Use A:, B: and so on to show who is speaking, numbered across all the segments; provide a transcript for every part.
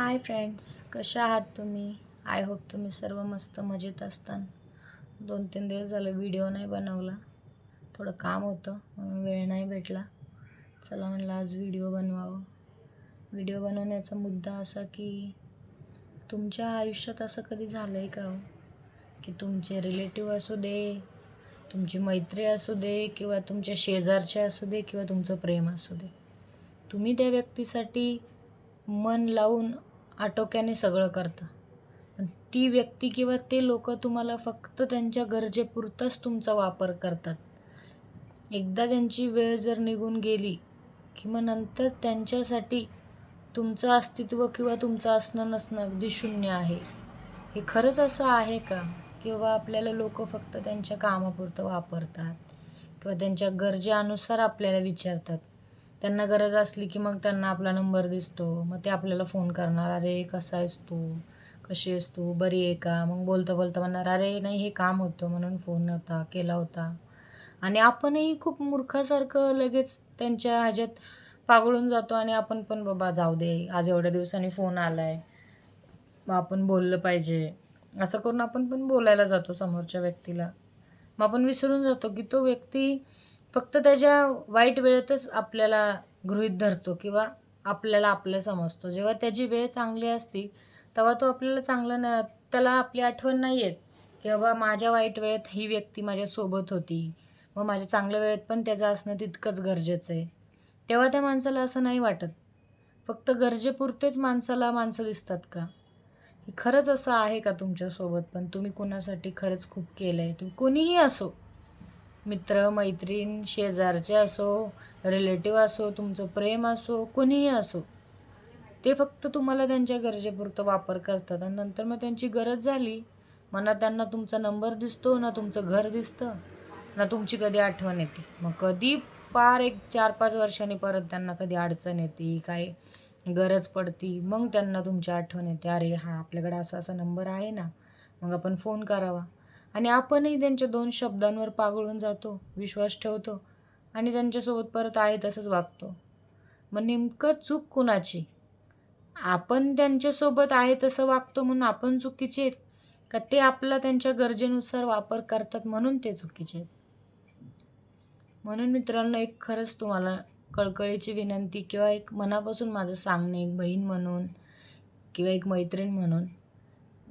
A: Hi friends कशा आहात तुम्ही? आय होप तुम्ही सर्व मस्त मजेत असतान. दोन तीन दिवस झालं व्हिडिओ नाही बनवला. थोडं काम होतं म्हणून वेळ नाही भेटला. चला म्हणलं आज व्हिडिओ बनवावं. व्हिडिओ बनवण्याचा मुद्दा असा की तुमच्या आयुष्यात असं कधी झालं आहे का हो? की तुमचे रिलेटिव्ह असू दे तुमची मैत्री असू दे किंवा तुमच्या शेजारचे असू दे किंवा तुमचं प्रेम असू दे. तुम्ही त्या व्यक्तीसाठी मन लावून आटोक्याने सगळं करता. पण ती व्यक्ती किंवा ते लोक तुम्हाला फक्त त्यांच्या गरजेपुरताच तुमचा वापर करतात. एकदा त्यांची वेळ जर निघून गेली किंवा नंतर त्यांच्यासाठी तुमचं अस्तित्व किंवा तुमचं असणं नसणं अगदी शून्य आहे. हे खरंच असं आहे का? किंवा आपल्याला लोक फक्त त्यांच्या कामापुरतं वापरतात किंवा त्यांच्या गरजेनुसार आपल्याला विचारतात? त्यांना गरज असली की मग त्यांना आपला नंबर दिसतो. मग ते आपल्याला फोन करणार अरे कसा आहेस तू? कशी आहेस तू? बरी आहे का? मग बोलता बोलता म्हणणार अरे नाही हे काम होतं म्हणून फोन नव्हता केला होता. आणि आपणही खूप मूर्खासारखं लगेच त्यांच्या ह्याच्यात पागळून जातो आणि आपण पण बाबा जाऊ दे आज एवढ्या दिवसांनी फोन आला आहे मग आपण बोललं पाहिजे. असं करून आपण पण बोलायला जातो समोरच्या व्यक्तीला. मग आपण विसरून जातो की तो व्यक्ती फक्त त्याच्या वाईट वेळेतच आपल्याला गृहीत धरतो किंवा आपल्याला आपलं समजतो. जेव्हा त्याची वेळ चांगली असती तेव्हा तो आपल्याला चांगलं न त्याला आपली आठवण नाही येत. की बाबा माझ्या वाईट वेळेत ही व्यक्ती माझ्यासोबत होती. मग माझ्या चांगल्या वेळेत पण त्याचं असणं तितकंच गरजेचं आहे. तेव्हा त्या माणसाला असं नाही वाटत. फक्त गरजेपुरतेच माणसाला माणसं दिसतात का? हे खरंच असं आहे का तुमच्यासोबत? पण तुम्ही कुणासाठी खरंच खूप केलं आहे तुम्ही कोणीही असो मित्र मैत्रीण शेजारचे असो रिलेटिव्ह असो तुमचं प्रेम असो कोणीही असो ते फक्त तुम्हाला त्यांच्या गरजेपुरतं वापर करतात आणि नंतर मग त्यांची गरज झाली मना त्यांना तुमचा नंबर दिसतो ना तुमचं घर दिसतं ना तुमची कधी आठवण येते. मग कधी पार एक चार पाच वर्षांनी परत त्यांना कधी अडचण येते काय गरज पडती मग त्यांना तुमची आठवण येते. अरे हां आपल्याकडे असा असा नंबर आहे ना मग आपण फोन करावा. आणि आपणही त्यांच्या दोन शब्दांवर पागळून जातो विश्वास ठेवतो आणि त्यांच्यासोबत परत आहे तसंच वागतो. मग नेमकं चूक कुणाची? आपण त्यांच्यासोबत आहे तसं वागतो म्हणून आपण चुकीचे आहेत? का ते आपला त्यांच्या गरजेनुसार वापर करतात म्हणून ते चुकीचे आहेत? म्हणून मित्रांनो एक खरंच तुम्हाला कळकळीची विनंती किंवा एक मनापासून माझं सांगणे एक बहीण म्हणून किंवा एक मैत्रीण म्हणून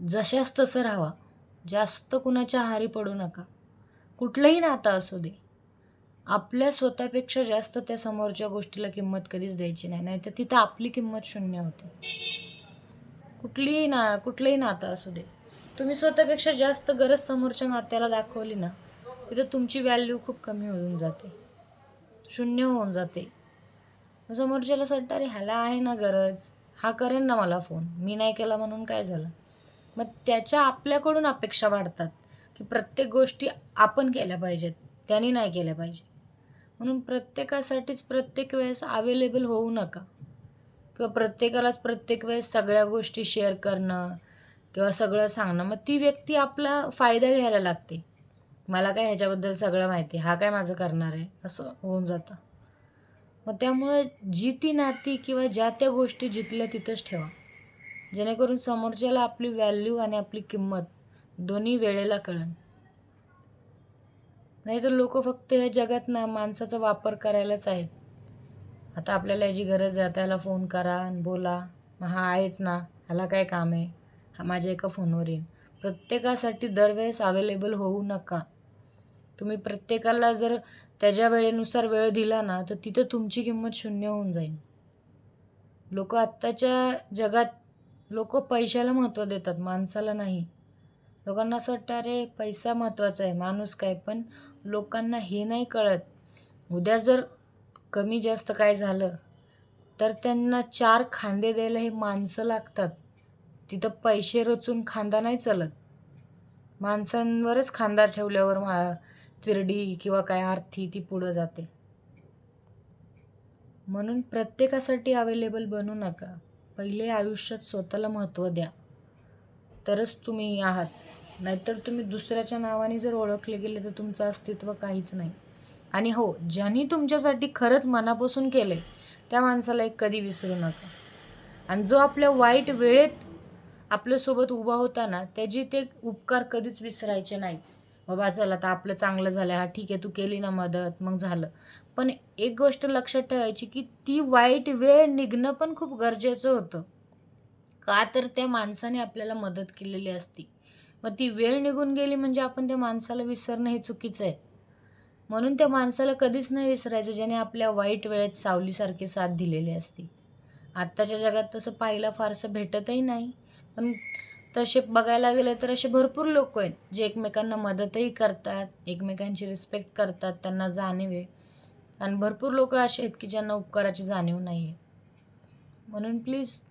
A: जशाच तसं राहावा. जास्त कुणाच्या आहारी पडू नका. कुठलंही नातं असू दे. आपल्या स्वतःपेक्षा जास्त त्या समोरच्या गोष्टीला किंमत कधीच द्यायची नाही नाही तर तिथं आपली किंमत शून्य होते. कुठलीही ना कुठलंही नातं असू दे. तुम्ही स्वतःपेक्षा जास्त गरज समोरच्या नात्याला दाखवली ना तिथं तुमची व्हॅल्यू खूप कमी होऊन जाते. शून्य होऊन जाते. समोरच्याला असं अरे ह्याला आहे ना गरज. हा करेन ना मला फोन मी नाही केला म्हणून काय झालं? मग त्याच्या आपल्याकडून अपेक्षा वाढतात की प्रत्येक गोष्टी आपण केल्या पाहिजेत त्यांनी नाही केल्या पाहिजे म्हणून प्रत्येकासाठीच प्रत्येक वेळेस अवेलेबल होऊ नका. किंवा प्रत्येकालाच प्रत्येक वेळेस सगळ्या गोष्टी शेअर करणं किंवा सगळं सांगणं मग ती व्यक्ती आपला फायदा घ्यायला लागते. मला काय ह्याच्याबद्दल सगळं माहिती हा काय माझं करणार आहे असं होऊन जातं. मग त्यामुळे जी ती नाती किंवा ज्या त्या गोष्टी जिथल्या तिथंच ठेवा. जेणेकरून समोरच्याला आपली व्हॅल्यू आणि आपली किंमत दोन्ही वेळेला कळेल नाही तर लोक फक्त या जगात ना माणसाचा वापर करायलाच आहेत. आता आपल्याला याची गरज आहे. आता याला फोन करा आणि बोला. मग हा आहेच ना. ह्याला काय काम आहे? हा माझ्या एका फोनवर येईन. प्रत्येकासाठी दरवेळेस अवेलेबल होऊ नका. तुम्ही प्रत्येकाला जर त्याच्या वेळेनुसार वेळ दिला ना तर तिथं तुमची किंमत शून्य होऊन जाईल. लोक आत्ताच्या जगात लोक पैशाला महत्त्व देतात माणसाला नाही. लोकांना असं वाटतं अरे पैसा महत्त्वाचा आहे माणूस काय? पण लोकांना हे नाही कळत. उद्या जर कमी जास्त काय झालं तर त्यांना चार खांदे द्यायला हे माणसं लागतात. तिथं पैसे रचून खांदा नाही चालत. माणसांवरच खांदा ठेवल्यावर मा तिरडी किंवा काय आर्थी ती पुढं जाते. म्हणून प्रत्येकासाठी अवेलेबल बनू नका. पहिले आयुष्यात स्वतःला महत्त्व द्या. तरच तुम्ही आहात. नाहीतर तुम्ही दुसऱ्याच्या नावाने जर ओळखले गेले तर तुमचं अस्तित्व काहीच नाही. आणि हो ज्यांनी तुमच्यासाठी खरंच मनापासून केलं आहे त्या माणसाला एक कधी विसरू नका. आणि जो आपल्या वाईट वेळेत आपल्यासोबत उभा होता ना त्याची ते उपकार कधीच विसरायचे नाहीत. बाबा चला आता आपलं चांगलं झालं हा ठीक आहे तू केली ना मदत. मग झालं. पण एक गोष्ट लक्षात ठेवायची की ती वाईट वेळ निघणं पण खूप गरजेचं होतं. का तर त्या माणसाने आपल्याला मदत केलेली असती. मग ती वेळ निघून गेली म्हणजे आपण त्या माणसाला विसरणं हे चुकीचं आहे. म्हणून त्या माणसाला कधीच नाही विसरायचं ज्याने आपल्या वाईट वेळेत सावलीसारखी साथ दिलेली असती. आत्ताच्या जगात तसं पाहायला फारसं भेटतही नाही. पण तसे बघायला गेले तर असे भरपूर लोक आहेत जे एकमेकांना मदतही करतात एकमेकांची रिस्पेक्ट करतात त्यांना जाणीव आहे. आणि भरपूर लोक असे आहेत की ज्यांना उपकाराची जाणीव नाही आहे. म्हणून प्लीज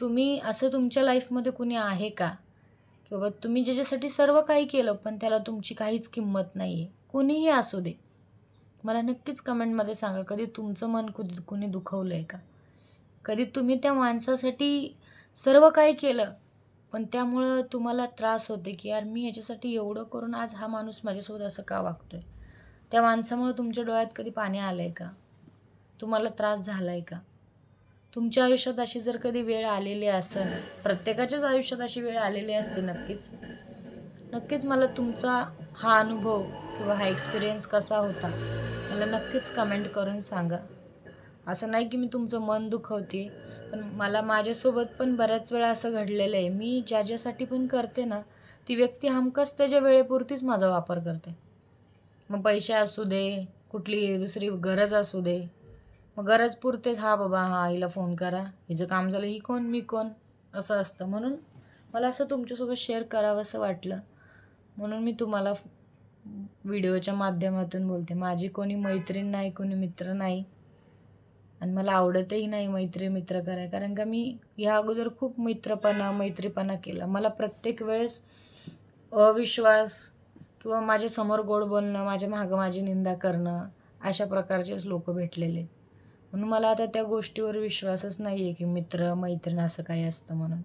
A: तुम्ही असं तुमच्या लाईफमध्ये कुणी आहे का? किंवा तुम्ही ज्याच्यासाठी सर्व काही केलं पण त्याला तुमची काहीच किंमत नाही आहे कुणीही असू दे. मला नक्कीच कमेंटमध्ये सांगा कधी तुमचं मन कुणी कुणी दुखवलं आहे का? कधी तुम्ही त्या माणसासाठी सर्व काही केलं पण त्यामुळं तुम्हाला त्रास होते की यार मी याच्यासाठी एवढं करून आज हा माणूस माझ्यासोबत असं का वागतोय? त्या माणसामुळे तुमच्या डोळ्यात कधी पाणी आलं आहे का? तुम्हाला त्रास झाला आहे का? तुमच्या आयुष्यात अशी जर कधी वेळ आलेली असेल प्रत्येकाच्याच आयुष्यात अशी वेळ आलेली असते नक्कीच. नक्कीच मला तुमचा हा अनुभव किंवा हा एक्सपिरियन्स कसा होता मला नक्कीच कमेंट करून सांगा. असं नाही की मी तुमचं मन दुखवते पण मला माझ्यासोबत पण बऱ्याच वेळा असं घडलेलं आहे. मी ज्या ज्यासाठी पण करते ना ती व्यक्ती हमखास त्याच्या वेळेपुरतीच माझा वापर करते. मग पैसे असू दे कुठली दुसरी गरज असू दे. मग गरज पुरतेच हा बाबा हा आईला फोन करा. हिचं काम झालं ही कोण मी कोण असं असतं. म्हणून मला असं तुमच्यासोबत शेअर करावं असं वाटलं. म्हणून मी तुम्हाला व्हिडिओच्या माध्यमातून बोलते. माझी कोणी मैत्रीण नाही कोणी मित्र नाही. आणि मला आवडतही नाही मैत्री मित्र कराय कारण का मी ह्या अगोदर खूप मित्रपणा मैत्रीपणा केला. मला प्रत्येक वेळेस अविश्वास किंवा माझ्यासमोर गोड बोलणं माझ्या मागं माझी निंदा करणं अशा प्रकारचेच लोक भेटलेले. म्हणून मला आता त्या गोष्टीवर विश्वासच नाही आहे की मित्र मैत्रीण असं काही असतं म्हणून.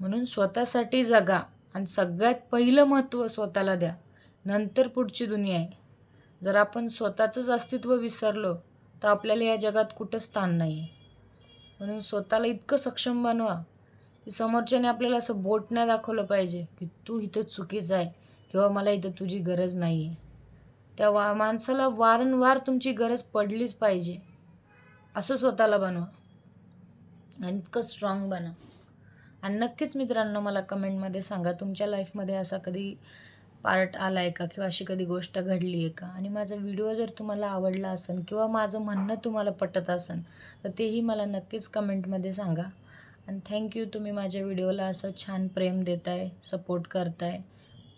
A: म्हणून स्वतःसाठी जगा आणि सगळ्यात पहिलं महत्त्व स्वतःला द्या. नंतर पुढची दुनिया आहे. जर आपण स्वतःचंच अस्तित्व विसरलो तर आपल्याला या जगात कुठं स्थान नाही आहे म्हणून स्वतःला इतकं सक्षम बनवा की समोरच्याने आपल्याला असं बोट नाही दाखवलं पाहिजे की तू इथं चुकीचं आहे किंवा मला इथं तुझी गरज नाही आहे त्या वा माणसाला वारंवार तुमची गरज पडलीच पाहिजे. असं स्वतःला बनवा आणि इतकं स्ट्रॉंग बनवा. आणि नक्कीच मित्रांनो मला कमेंटमध्ये सांगा तुमच्या लाईफमध्ये असा कधी पार्ट आला आहे का? किंवा अशी कधी गोष्ट घडली आहे का? आणि माझा व्हिडिओ जर तुम्हाला आवडला असेल किंवा माझं म्हणणं तुम्हाला पटत असेल तर तेही मला नक्कीच कमेंटमध्ये सांगा. आणि थँक्यू तुम्ही माझ्या व्हिडिओला असं छान प्रेम देताय सपोर्ट करताय.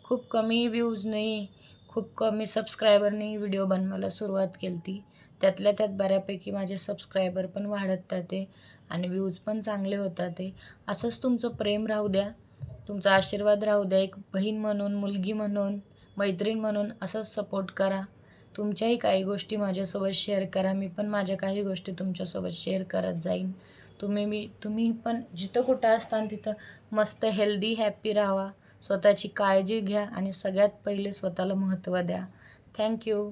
A: खूप कमी व्ह्यूजने खूप कमी सबस्क्रायबरनी व्हिडिओ बनवायला सुरुवात केली ती त्यातल्या त्यात बऱ्यापैकी माझे सबस्क्रायबर पण वाढत ते आणि व्ह्यूज पण चांगले होतात ते. असंच तुमचं प्रेम राहू द्या. तुमचा आशीर्वाद राहू द्या. एक बहीण म्हणून मुलगी म्हणून मैत्रीण म्हणून असंच सपोर्ट करा. तुमच्याही काही गोष्टी माझ्यासोबत शेअर करा. मी पण माझ्या काही गोष्टी तुमच्यासोबत शेअर करत जाईन. तुम्ही मी तुम्ही पण जिथं कुठं असताना तिथं मस्त हेल्दी हॅप्पी राहावा. स्वतःची काळजी घ्या आणि सगळ्यात पहिले स्वतःला महत्त्व द्या. थँक्यू